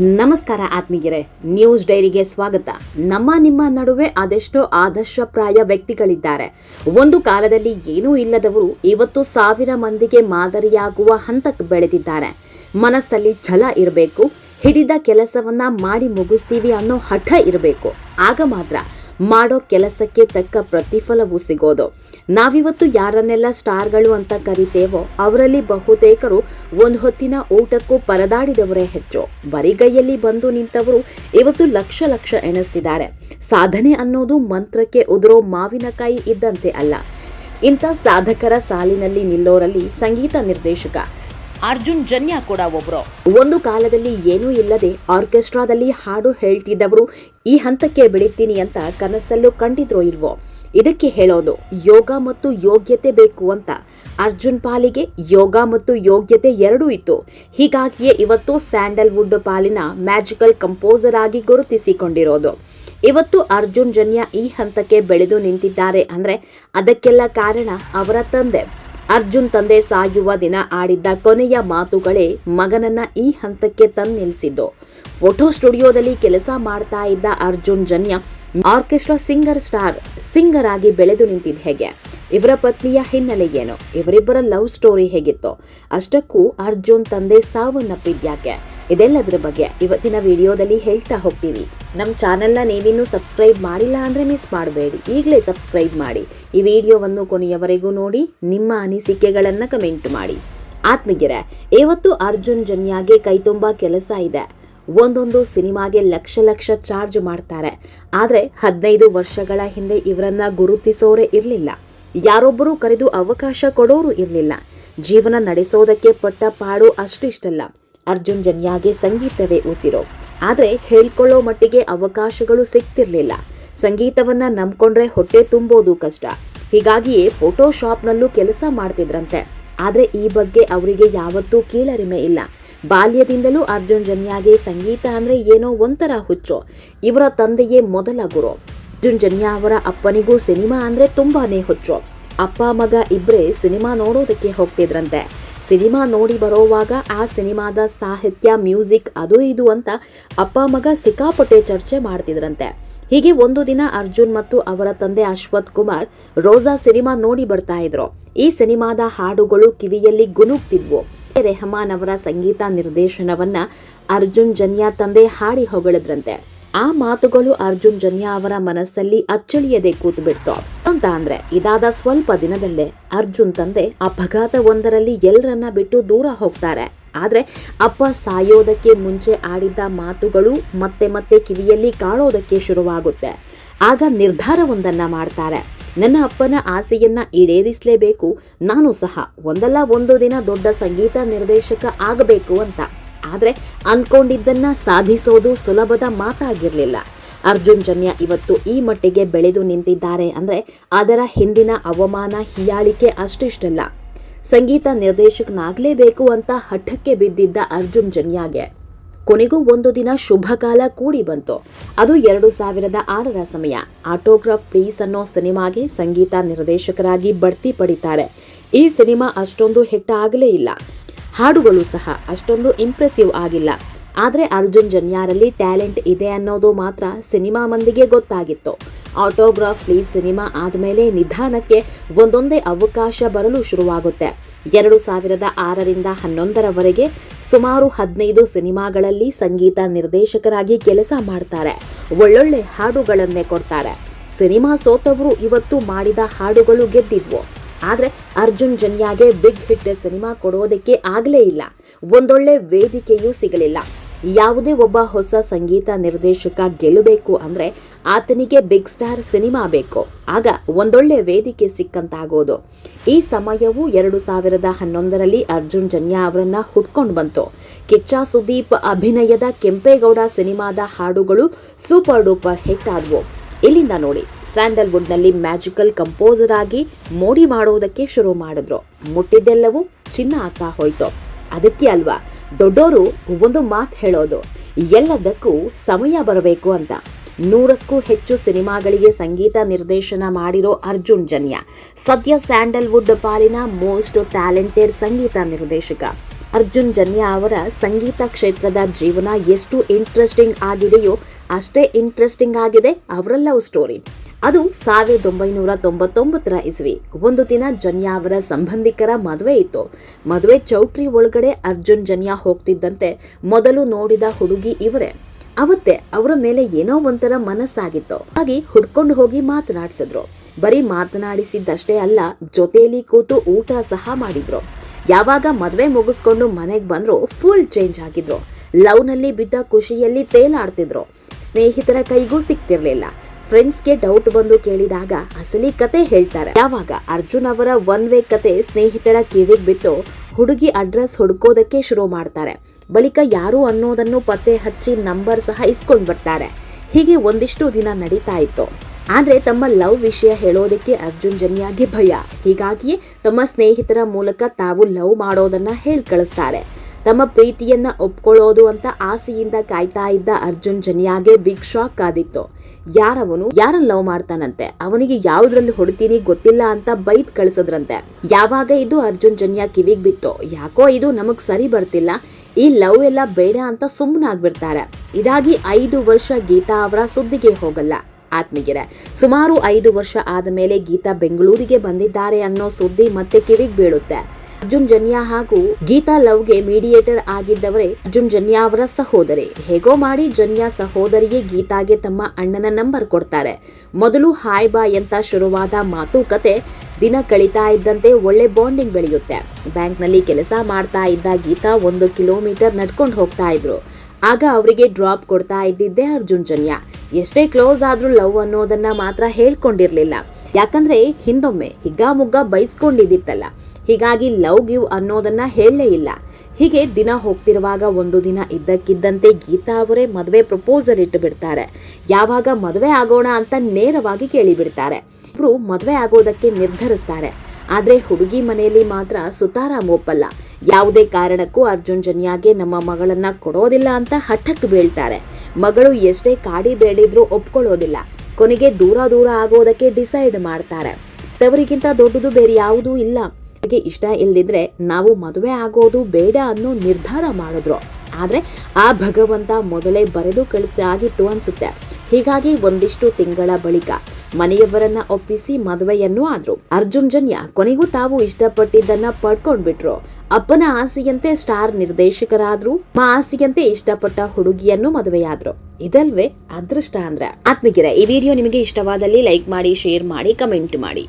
ನಮಸ್ಕಾರ ಆತ್ಮೀಗೆರೆ ನ್ಯೂಸ್ ಡೈರಿಗೆ ಸ್ವಾಗತ. ನಮ್ಮ ನಿಮ್ಮ ನಡುವೆ ಅದೆಷ್ಟೋ ಆದರ್ಶಪ್ರಾಯ ವ್ಯಕ್ತಿಗಳಿದ್ದಾರೆ. ಒಂದು ಕಾಲದಲ್ಲಿ ಏನೂ ಇಲ್ಲದವರು ಇವತ್ತು ಸಾವಿರ ಮಂದಿಗೆ ಮಾದರಿಯಾಗುವ ಹಂತಕ್ಕೆ ಬೆಳೆದಿದ್ದಾರೆ. ಮನಸ್ಸಲ್ಲಿ ಛಲ ಇರಬೇಕು, ಹಿಡಿದ ಕೆಲಸವನ್ನ ಮಾಡಿ ಮುಗಿಸ್ತೀವಿ ಅನ್ನೋ ಹಠ ಇರಬೇಕು. ಆಗ ಮಾತ್ರ ಮಾಡೋ ಕೆಲಸಕ್ಕೆ ತಕ್ಕ ಪ್ರತಿಫಲವೂ ಸಿಗೋದು. ನಾವಿವತ್ತು ಯಾರನ್ನೆಲ್ಲ ಸ್ಟಾರ್ಗಳು ಅಂತ ಕರಿತೇವೋ ಅವರಲ್ಲಿ ಬಹುತೇಕರು ಒಂದು ಹೊತ್ತಿನ ಊಟಕ್ಕೂ ಪರದಾಡಿದವರೇ ಹೆಚ್ಚು. ಬರಿಗೈಯಲ್ಲಿ ಬಂದು ನಿಂತವರು ಇವತ್ತು ಲಕ್ಷ ಲಕ್ಷ ಎಣಿಸ್ತಿದ್ದಾರೆ. ಸಾಧನೆ ಅನ್ನೋದು ಮಂತ್ರಕ್ಕೆ ಉದುರೋ ಮಾವಿನಕಾಯಿ ಇದ್ದಂತೆ ಅಲ್ಲ. ಇಂಥ ಸಾಧಕರ ಸಾಲಿನಲ್ಲಿ ನಿಲ್ಲೋರಲ್ಲಿ ಸಂಗೀತ ನಿರ್ದೇಶಕ ಅರ್ಜುನ್ ಜನ್ಯ ಕೂಡ ಒಬ್ರು. ಒಂದು ಕಾಲದಲ್ಲಿ ಏನೂ ಇಲ್ಲದೆ ಆರ್ಕೆಸ್ಟ್ರಾದಲ್ಲಿ ಹಾಡು ಹೇಳ್ತಿದ್ದವರು, ಈ ಹಂತಕ್ಕೆ ಬೆಳಿತೀನಿ ಅಂತ ಕನಸಲ್ಲೂ ಕಂಡಿದ್ರೋ ಇಲ್ವೋ ಇದಕ್ಕೆ ಹೇಳೋದು, ಯೋಗ ಮತ್ತು ಯೋಗ್ಯತೆ ಬೇಕು ಅಂತ. ಅರ್ಜುನ್ ಪಾಲಿಗೆ ಯೋಗ ಮತ್ತು ಯೋಗ್ಯತೆ ಎರಡೂ ಇತ್ತು. ಹೀಗಾಗಿಯೇ ಇವತ್ತು ಸ್ಯಾಂಡಲ್ವುಡ್ ಪಾಲಿನ ಮ್ಯಾಜಿಕಲ್ ಕಂಪೋಸರ್ ಆಗಿ ಗುರುತಿಸಿಕೊಂಡಿರೋದು. ಇವತ್ತು ಅರ್ಜುನ್ ಜನ್ಯ ಈ ಹಂತಕ್ಕೆ ಬೆಳೆದು ನಿಂತಿದ್ದಾರೆ ಅಂದರೆ ಅದಕ್ಕೆಲ್ಲ ಕಾರಣ ಅವರ ತಂದೆ. ಅರ್ಜುನ್ ತಂದೆ ಸಾಯುವ ದಿನ ಆಡಿದ್ದ ಕೊನೆಯ ಮಾತುಗಳೇ ಮಗನನ್ನ ಈ ಹಂತಕ್ಕೆ ತಂದು ನಿಲ್ಲಿಸಿದ್ದು ಫೋಟೋ ಸ್ಟುಡಿಯೋದಲ್ಲಿ ಕೆಲಸ ಮಾಡ್ತಾ ಇದ್ದ Arjun Janya orchestra singer star, singer ಆಗಿ ಬೆಳೆದು ನಿಂತಿದ್ದ ಹೇಗೆ? ಇವರ ಪತ್ನಿಯ ಹಿನ್ನೆಲೆ ಏನು? ಇವರಿಬ್ಬರ ಲವ್ ಸ್ಟೋರಿ ಹೇಗಿತ್ತು? ಅಷ್ಟಕ್ಕೂ ಅರ್ಜುನ್ ತಂದೆ ಸಾವನ್ನಪ್ಪಿದ್ಯಾಕೆ ಇದೆಲ್ಲದರ ಬಗ್ಗೆ ಇವತ್ತಿನ ವಿಡಿಯೋದಲ್ಲಿ ಹೇಳ್ತಾ ಹೋಗ್ತೀವಿ. ನಮ್ಮ ಚಾನೆಲ್ನ ನೀವಿನ್ನೂ ಸಬ್ಸ್ಕ್ರೈಬ್ ಮಾಡಿಲ್ಲ ಅಂದರೆ ಮಿಸ್ ಮಾಡಬೇಡಿ. ಈಗಲೇ ಸಬ್ಸ್ಕ್ರೈಬ್ ಮಾಡಿ. ಈ ವಿಡಿಯೋವನ್ನು ಕೊನೆಯವರೆಗೂ ನೋಡಿ, ನಿಮ್ಮ ಅನಿಸಿಕೆಗಳನ್ನು ಕಮೆಂಟ್ ಮಾಡಿ. ಆತ್ಮಗೆರೆ ಇವತ್ತು ಅರ್ಜುನ್ ಜನ್ಯಾಗೆ ಕೈತುಂಬ ಕೆಲಸ ಇದೆ. ಒಂದೊಂದು ಸಿನಿಮಾಗೆ ಲಕ್ಷ ಲಕ್ಷ ಚಾರ್ಜ್ ಮಾಡ್ತಾರೆ. ಆದರೆ ಹದಿನೈದು ವರ್ಷಗಳ ಹಿಂದೆ ಇವರನ್ನ ಗುರುತಿಸೋರೇ ಇರಲಿಲ್ಲ. ಯಾರೊಬ್ಬರೂ ಕರೆದು ಅವಕಾಶ ಕೊಡೋರು ಇರಲಿಲ್ಲ. ಜೀವನ ನಡೆಸೋದಕ್ಕೆ ಪಟ್ಟ ಪಾಡು ಅಷ್ಟಿಷ್ಟಲ್ಲ. ಅರ್ಜುನ್ ಜನ್ಯಾಗೆ ಸಂಗೀತವೇ ಉಸಿರು. ಆದರೆ ಹೇಳ್ಕೊಳ್ಳೋ ಮಟ್ಟಿಗೆ ಅವಕಾಶಗಳು ಸಿಗ್ತಿರ್ಲಿಲ್ಲ. ಸಂಗೀತವನ್ನ ನಂಬ್ಕೊಂಡ್ರೆ ಹೊಟ್ಟೆ ತುಂಬೋದು ಕಷ್ಟ. ಹೀಗಾಗಿಯೇ ಫೋಟೋಶಾಪ್ನಲ್ಲೂ ಕೆಲಸ ಮಾಡ್ತಿದ್ರಂತೆ. ಆದರೆ ಈ ಬಗ್ಗೆ ಅವರಿಗೆ ಯಾವತ್ತೂ ಕೀಳರಿಮೆ ಇಲ್ಲ. ಬಾಲ್ಯದಿಂದಲೂ ಅರ್ಜುನ್ ಜನ್ಯಾಗೆ ಸಂಗೀತ ಅಂದ್ರೆ ಏನೋ ಒಂಥರ ಹುಚ್ಚು. ಇವರ ತಂದೆಯೇ ಮೊದಲ ಗುರು. ಅರ್ಜುನ್ ಜನ್ಯಾ ಅವರ ಅಪ್ಪನಿಗೂ ಸಿನಿಮಾ ಅಂದ್ರೆ ತುಂಬಾನೇ ಹುಚ್ಚು. ಅಪ್ಪ ಮಗ ಇಬ್ಬರೇ ಸಿನಿಮಾ ನೋಡೋದಕ್ಕೆ ಹೋಗ್ತಿದ್ರಂತೆ. ಸಿನಿಮಾ ನೋಡಿ ಬರೋವಾಗ ಆ ಸಿನಿಮಾದ ಸಾಹಿತ್ಯ, ಮ್ಯೂಸಿಕ್ ಅದು ಇದು ಅಂತ ಅಪ್ಪ, ಮಗ ಸಿಕ್ಕಾಪಟ್ಟೆ ಚರ್ಚೆ ಮಾಡ್ತಿದ್ರಂತೆ. ಹೀಗೆ ಒಂದು ದಿನ ಅರ್ಜುನ್ ಮತ್ತು ಅವರ ತಂದೆ ಅಶ್ವಥ್ ಕುಮಾರ್ ರೋಜಾ ಸಿನಿಮಾ ನೋಡಿ ಬರ್ತಾ ಇದ್ರು. ಈ ಸಿನಿಮಾದ ಹಾಡುಗಳು ಕಿವಿಯಲ್ಲಿ ಗುನುಗ್ತಿದ್ವು. ರೆಹಮಾನ್ ಅವರ ಸಂಗೀತ ನಿರ್ದೇಶನವನ್ನ ಅರ್ಜುನ್ ಜನ್ಯಾ ತಂದೆ ಹಾಡಿ ಹೊಗಳಿದ್ರಂತೆ. ಆ ಮಾತುಗಳು ಅರ್ಜುನ್ ಜನ್ಯ ಅವರ ಮನಸ್ಸಲ್ಲಿ ಅಚ್ಚಳಿಯದೆ ಕೂತು ಬಿಡ್ತು ಅಂತ ಅಂದ್ರೆ, ಇದಾದ ಸ್ವಲ್ಪ ದಿನದಲ್ಲೇ ಅರ್ಜುನ್ ತಂದೆ ಅಪಘಾತ ಒಂದರಲ್ಲಿ ಎಲ್ಲರನ್ನ ಬಿಟ್ಟು ದೂರ ಹೋಗ್ತಾರೆ. ಆದ್ರೆ, ಅಪ್ಪ ಸಾಯೋದಕ್ಕೆ ಮುಂಚೆ ಆಡಿದ್ದ ಮಾತುಗಳು ಮತ್ತೆ ಮತ್ತೆ ಕಿವಿಯಲ್ಲಿ ಕಾಣೋದಕ್ಕೆ ಶುರುವಾಗುತ್ತೆ. ಆಗ ನಿರ್ಧಾರವೊಂದನ್ನ ಮಾಡ್ತಾರೆ. ನನ್ನ ಅಪ್ಪನ ಆಸೆಯನ್ನ ಈಡೇರಿಸಲೇಬೇಕು, ನಾನು ಸಹ. ಒಂದಲ್ಲ ಒಂದು ದಿನ ದೊಡ್ಡ ಸಂಗೀತ ನಿರ್ದೇಶಕ ಆಗಬೇಕು ಅಂತ. ಆದರೆ ಅಂದ್ಕೊಂಡಿದ್ದನ್ನ ಸಾಧಿಸೋದು ಸುಲಭದ ಮಾತಾಗಿರಲಿಲ್ಲ. ಅರ್ಜುನ್ ಜನ್ಯ ಇವತ್ತು ಈ ಮಟ್ಟಿಗೆ ಬೆಳೆದು ನಿಂತಿದ್ದಾರೆ ಅಂದರೆ ಅದರ ಹಿಂದಿನ ಅವಮಾನ ಹೀಯಾಳಿಕೆ ಅಷ್ಟಿಷ್ಟಲ್ಲ. ಸಂಗೀತ ನಿರ್ದೇಶಕನಾಗಲೇಬೇಕು ಅಂತ ಹಠಕ್ಕೆ ಬಿದ್ದಿದ್ದ ಅರ್ಜುನ್ ಜನ್ಯಾಗೆ. ಕೊನೆಗೂ ಒಂದು ದಿನ ಶುಭ ಕಾಲ ಕೂಡಿ ಬಂತು. ಅದು ಎರಡು ಸಾವಿರದ ಆರರ ಸಮಯ. ಆಟೋಗ್ರಾಫ್ ಪ್ಲೀಸ್ ಅನ್ನೋ ಸಿನಿಮಾಗೆ ಸಂಗೀತ ನಿರ್ದೇಶಕರಾಗಿ ಬಡ್ತಿ ಪಡಿತಾರೆ. ಈ ಸಿನಿಮಾ ಅಷ್ಟೊಂದು ಹಿಟ್ಟ ಆಗಲೇ ಇಲ್ಲ. ಹಾಡುಗಳು ಸಹ ಅಷ್ಟೊಂದು ಇಂಪ್ರೆಸಿವ್ ಆಗಿಲ್ಲ. ಆದರೆ ಅರ್ಜುನ್ ಜನ್ಯಾರಲ್ಲಿ ಟ್ಯಾಲೆಂಟ್ ಇದೆ ಅನ್ನೋದು ಮಾತ್ರ ಸಿನಿಮಾ ಮಂದಿಗೆ ಗೊತ್ತಾಗಿತ್ತು. ಆಟೋಗ್ರಾಫ್ ಪ್ಲೀಸ್ ಸಿನಿಮಾ ಆದಮೇಲೆ ನಿಧಾನಕ್ಕೆ ಒಂದೊಂದೇ ಅವಕಾಶ ಬರಲು ಶುರುವಾಗುತ್ತೆ. ಎರಡು ಸಾವಿರದ ಆರರಿಂದ ಹನ್ನೊಂದರವರೆಗೆ ಸುಮಾರು ಹದಿನೈದು ಸಿನಿಮಾಗಳಲ್ಲಿ ಸಂಗೀತ ನಿರ್ದೇಶಕರಾಗಿ ಕೆಲಸ ಮಾಡ್ತಾರೆ. ಒಳ್ಳೊಳ್ಳೆ ಹಾಡುಗಳನ್ನೇ ಕೊಡ್ತಾರೆ. ಸಿನಿಮಾ ಸೋತವರು ಇವತ್ತು ಮಾಡಿದ ಹಾಡುಗಳು ಗೆದ್ದಿದ್ವು. ಆದರೆ ಅರ್ಜುನ್ ಜನ್ಯಾಗೆ ಬಿಗ್ ಹಿಟ್ ಸಿನಿಮಾ ಕೊಡೋದಕ್ಕೆ ಆಗಲೇ ಇಲ್ಲ. ಒಂದೊಳ್ಳೆ ವೇದಿಕೆಯೂ ಸಿಗಲಿಲ್ಲ. ಯಾವುದೇ ಒಬ್ಬ ಹೊಸ ಸಂಗೀತ ನಿರ್ದೇಶಕ ಗೆಲ್ಲಬೇಕು ಅಂದರೆ ಆತನಿಗೆ ಬಿಗ್ ಸ್ಟಾರ್ ಸಿನಿಮಾ ಬೇಕು. ಆಗ ಒಂದೊಳ್ಳೆ ವೇದಿಕೆ ಸಿಕ್ಕಂತಾಗೋದು. ಈ ಸಮಯವು ಎರಡು ಸಾವಿರದ ಹನ್ನೊಂದರಲ್ಲಿ ಅರ್ಜುನ್ ಜನ್ಯಾ ಅವರನ್ನ ಹುಟ್ಕೊಂಡು ಬಂತು. ಕಿಚ್ಚ ಸುದೀಪ್ ಅಭಿನಯದ ಕೆಂಪೇಗೌಡ ಸಿನಿಮಾದ ಹಾಡುಗಳು ಸೂಪರ್ ಡೂಪರ್ ಹಿಟ್ ಆದವು. ಇಲ್ಲಿಂದ ನೋಡಿ. ಸ್ಯಾಂಡಲ್ವುಡ್ನಲ್ಲಿ ಮ್ಯಾಜಿಕಲ್ ಕಂಪೋಸರ್ ಆಗಿ ಮೋಡಿ ಮಾಡೋದಕ್ಕೆ ಶುರು ಮಾಡಿದ್ರು. ಮುಟ್ಟಿದ್ದೆಲ್ಲವೂ ಚಿನ್ನ ಆಗ್ತಾ ಹೋಯ್ತು. ಅದಕ್ಕೆ ಅಲ್ವಾ? ದೊಡ್ಡೋರು ಒಂದು ಮಾತು ಹೇಳೋದು, ಎಲ್ಲದಕ್ಕೂ ಸಮಯ ಬರಬೇಕು ಅಂತ. ನೂರಕ್ಕೂ ಹೆಚ್ಚು ಸಿನಿಮಾಗಳಿಗೆ ಸಂಗೀತ ನಿರ್ದೇಶನ ಮಾಡಿರೋ ಅರ್ಜುನ್ ಜನ್ಯ, ಸದ್ಯ ಸ್ಯಾಂಡಲ್ವುಡ್ ಪಾಲಿನ ಮೋಸ್ಟ್ ಟ್ಯಾಲೆಂಟೆಡ್ ಸಂಗೀತ ನಿರ್ದೇಶಕ. ಅರ್ಜುನ್ ಜನ್ಯ ಅವರ ಸಂಗೀತ ಕ್ಷೇತ್ರದ ಜೀವನ ಎಷ್ಟು ಇಂಟ್ರೆಸ್ಟಿಂಗ್ ಆಗಿದೆಯೋ ಅಷ್ಟೇ ಇಂಟ್ರೆಸ್ಟಿಂಗ್ ಆಗಿದೆ ಅವರ ಲವ್ ಸ್ಟೋರಿ. ಅದು ಸಾವಿರದ ಒಂಬೈನೂರ ತೊಂಬತ್ತೊಂಬತ್ತರ ಇಸ್ವಿ. ಒಂದು ದಿನ ಜನ್ಯಾ ಅವರ ಸಂಬಂಧಿಕರ ಮದುವೆ ಇತ್ತು. ಮದುವೆ ಚೌಟ್ರಿ ಒಳಗಡೆ ಅರ್ಜುನ್ ಜನ್ಯಾ ಹೋಗ್ತಿದ್ದಂತೆ ಮೊದಲು ನೋಡಿದ ಹುಡುಗಿ ಇವರೇ. ಅವತ್ತೆ ಅವರ ಮೇಲೆ ಏನೋ ಒಂಥರ ಮನಸ್ಸಾಗಿತ್ತು. ಹಾಗೆ ಹುಡ್ಕೊಂಡು ಹೋಗಿ ಮಾತನಾಡಿಸಿದ್ರು. ಬರೀ ಮಾತನಾಡಿಸಿದ್ದಷ್ಟೇ ಅಲ್ಲ, ಜೊತೆಯಲ್ಲಿ ಕೂತು ಊಟ ಸಹ ಮಾಡಿದ್ರು. ಯಾವಾಗ ಮದುವೆ ಮುಗಿಸ್ಕೊಂಡು ಮನೆಗೆ ಬಂದ್ರು ಫುಲ್ ಚೇಂಜ್ ಆಗಿದ್ರು. ಲವ್ನಲ್ಲಿ ಬಿದ್ದ ಖುಷಿಯಲ್ಲಿ ತೇಲಾಡ್ತಿದ್ರು. ಸ್ನೇಹಿತರ ಕೈಗೂ ಸಿಗ್ತಿರ್ಲಿಲ್ಲ ಫ್ರೆಂಡ್ಸ್ಗೆ ಡೌಟ್ ಬಂದು ಕೇಳಿದಾಗ ಅಸಲಿ ಕತೆ ಹೇಳ್ತಾರೆ. ಯಾವಾಗ ಅರ್ಜುನ್ ಅವರ ಒನ್ ವೇ ಕತೆ ಸ್ನೇಹಿತರ ಕಿವಿಗೆ ಬಿತ್ತು, ಹುಡುಗಿ ಅಡ್ರೆಸ್ ಹುಡುಕೋದಕ್ಕೆ ಶುರು ಮಾಡ್ತಾರೆ. ಬಳಿಕ ಯಾರು ಅನ್ನೋದನ್ನು ಪತ್ತೆ ಹಚ್ಚಿ ನಂಬರ್ ಸಹ ಇಸ್ಕೊಂಡ್ ಬರ್ತಾರೆ. ಹೀಗೆ ಒಂದಿಷ್ಟು ದಿನ ನಡೀತಾ ಇತ್ತು. ಆದರೆ ತಮ್ಮ ಲವ್ ವಿಷಯ ಹೇಳೋದಕ್ಕೆ ಅರ್ಜುನ್ ಜನ್ಯಾಗೆ ಭಯ. ಹೀಗಾಗಿಯೇ ತಮ್ಮ ಸ್ನೇಹಿತರ ಮೂಲಕ ತಾವು ಲವ್ ಮಾಡೋದನ್ನ ಹೇಳ್ ಕಳಿಸ್ತಾರೆ. ತಮ್ಮ ಪ್ರೀತಿಯನ್ನ ಒಪ್ಕೊಳ್ಳೋದು ಅಂತ ಆಸೆಯಿಂದ ಕಾಯ್ತಾ ಇದ್ದ ಅರ್ಜುನ್ ಜನಿಯಾಗೆ ಬಿಗ್ ಶಾಕ್ ಆದಿತ್ತು ಯಾರವನು ಯಾರನ್ನ ಲವ್ ಮಾಡ್ತಾನಂತೆ? ಅವನಿಗೆ ಯಾವ್ದ್ರಲ್ಲಿ ಹೊಡಿತೀನಿ ಗೊತ್ತಿಲ್ಲ ಅಂತ ಬೈದ್ ಕಳಿಸದ್ರಂತೆ. ಯಾವಾಗ ಇದು ಅರ್ಜುನ್ ಜನ್ಯ ಕಿವಿಗ್ ಬಿತ್ತು? ಯಾಕೋ ಇದು ನಮಗ್ ಸರಿ ಬರ್ತಿಲ್ಲ. ಈ ಲವ್ ಎಲ್ಲ ಬೇಡ ಅಂತ ಸುಮ್ಮನಾಗ್ಬಿಡ್ತಾರೆ ಇದಾಗಿ ಐದು ವರ್ಷ ಗೀತಾ ಅವರ ಸುದ್ದಿಗೆ ಹೋಗಲ್ಲ. ಆತ್ಮೀಯರೇ, ಸುಮಾರು ಐದು ವರ್ಷ ಆದ ಮೇಲೆ ಗೀತಾ ಬೆಂಗಳೂರಿಗೆ ಬಂದಿದ್ದಾರೆ ಅನ್ನೋ ಸುದ್ದಿ ಮತ್ತೆ ಕಿವಿಗೆ ಬೀಳುತ್ತೆ. ಅರ್ಜುನ್ ಜನ್ಯಾ ಹಾಗೂ ಗೀತಾ ಲವ್ಗೆ ಮೀಡಿಯೇಟರ್ ಆಗಿದ್ದವರೇ ಅರ್ಜುನ್ ಜನ್ಯಾ ಅವರ ಸಹೋದರಿ. ಹೇಗೋ ಮಾಡಿ ಜನ್ಯಾ ಸಹೋದರಿಗೆ ಗೀತಾಗೆ ತಮ್ಮ ಅಣ್ಣನ ನಂಬರ್ ಕೊಡ್ತಾರೆ. ಮೊದಲು ಹಾಯ್ ಬಾಯ್ ಅಂತ ಶುರುವಾದ ಮಾತುಕತೆ ದಿನ ಕಳೀತಾ ಇದ್ದಂತೆ ಒಳ್ಳೆ ಬಾಂಡಿಂಗ್ ಬೆಳೆಯುತ್ತೆ. ಬ್ಯಾಂಕ್ನಲ್ಲಿ ಕೆಲಸ ಮಾಡ್ತಾ ಇದ್ದ ಗೀತಾ ಒಂದು ಕಿಲೋಮೀಟರ್ ನಡ್ಕೊಂಡು ಹೋಗ್ತಾ ಇದ್ರು. ಆಗ ಅವರಿಗೆ ಡ್ರಾಪ್ ಕೊಡ್ತಾ ಇದ್ದಿದ್ದೆ ಅರ್ಜುನ್ ಜನ್ಯ. ಎಷ್ಟೇ ಕ್ಲೋಸ್ ಆದ್ರೂ ಲವ್ ಅನ್ನೋದನ್ನ ಮಾತ್ರ ಹೇಳ್ಕೊಂಡಿರ್ಲಿಲ್ಲ. ಯಾಕಂದ್ರೆ ಹಿಂದೊಮ್ಮೆ ಹಿಗ್ಗಾಮುಗ್ಗ ಬೈಸ್ಕೊಂಡಿದ್ದಿತ್ತಲ್ಲ. ಹೀಗಾಗಿ ಲವ್ ಗಿವ್ ಅನ್ನೋದನ್ನ ಹೇಳಲೇ ಇಲ್ಲ. ಹೀಗೆ ದಿನ ಹೋಗ್ತಿರುವಾಗ ಒಂದು ದಿನ ಇದ್ದಕ್ಕಿದ್ದಂತೆ ಗೀತಾ ಅವರೇ ಮದುವೆ ಪ್ರಪೋಸಲ್ ಇಟ್ಟು ಬಿಡ್ತಾರೆ. ಯಾವಾಗ ಮದುವೆ ಆಗೋಣ ಅಂತ ನೇರವಾಗಿ ಕೇಳಿಬಿಡ್ತಾರೆ. ಇಬ್ರು ಮದುವೆ ಆಗೋದಕ್ಕೆ ನಿರ್ಧರಿಸ್ತಾರೆ. ಆದರೆ ಹುಡುಗಿ ಮನೆಯಲ್ಲಿ ಮಾತ್ರ ಸುತಾರಾಮ್ ಒಪ್ಪಲ್ಲ. ಯಾವುದೇ ಕಾರಣಕ್ಕೂ ಅರ್ಜುನ್ ಜನ್ಯಾಗೆ ನಮ್ಮ ಮಗಳನ್ನ ಕೊಡೋದಿಲ್ಲ ಅಂತ ಹಠಕ್ಕೆ ಬೀಳ್ತಾರೆ. ಮಗಳು ಎಷ್ಟೇ ಕಾಡಿ ಬೇಡಿದ್ರೂ ಒಪ್ಕೊಳ್ಳೋದಿಲ್ಲ. ಕೊನೆಗೆ ದೂರ ದೂರ ಆಗೋದಕ್ಕೆ ಡಿಸೈಡ್ ಮಾಡ್ತಾರೆ. ತವರಿಗಿಂತ ದೊಡ್ಡದು ಬೇರೆ ಯಾವುದೂ ಇಲ್ಲ. ಅವರಿಗೆ ಇಷ್ಟ ಇಲ್ಲದಿದ್ರೆ ನಾವು ಮದುವೆ ಆಗೋದು ಬೇಡ ಅನ್ನೋ ನಿರ್ಧಾರ ಮಾಡಿದ್ರು. ಆದರೆ ಆ ಭಗವಂತ ಮೊದಲೇ ಬರೆದು ಕಳಿಸಿ ಆಗಿತ್ತು ಅನ್ಸುತ್ತೆ. ಹೀಗಾಗಿ ಒಂದಿಷ್ಟು ತಿಂಗಳ ಬಳಿಕ ಮನೆಯವರನ್ನ ಒಪ್ಪಿಸಿ ಮದುವೆಯನ್ನು ಆದ್ರು. ಅರ್ಜುನ್ ಜನ್ಯ ಕೊನೆಗೂ ತಾವು ಇಷ್ಟಪಟ್ಟಿದ್ದನ್ನ ಪಡ್ಕೊಂಡ್ಬಿಟ್ರು. ಅಪ್ಪನ ಆಸೆಯಂತೆ ಸ್ಟಾರ್ ನಿರ್ದೇಶಕರಾದ್ರು ಮಾ ಆಸೆಯಂತೆ ಇಷ್ಟಪಟ್ಟ ಹುಡುಗಿಯನ್ನು ಮದುವೆಯಾದ್ರು. ಇದಲ್ವೇ ಅದೃಷ್ಟ ಅಂದ್ರೆ. ಆತ್ಮಗಿರ ಈ ವಿಡಿಯೋ ನಿಮಗೆ ಇಷ್ಟವಾದಲ್ಲಿ ಲೈಕ್ ಮಾಡಿ, ಶೇರ್ ಮಾಡಿ, ಕಮೆಂಟ್ ಮಾಡಿ.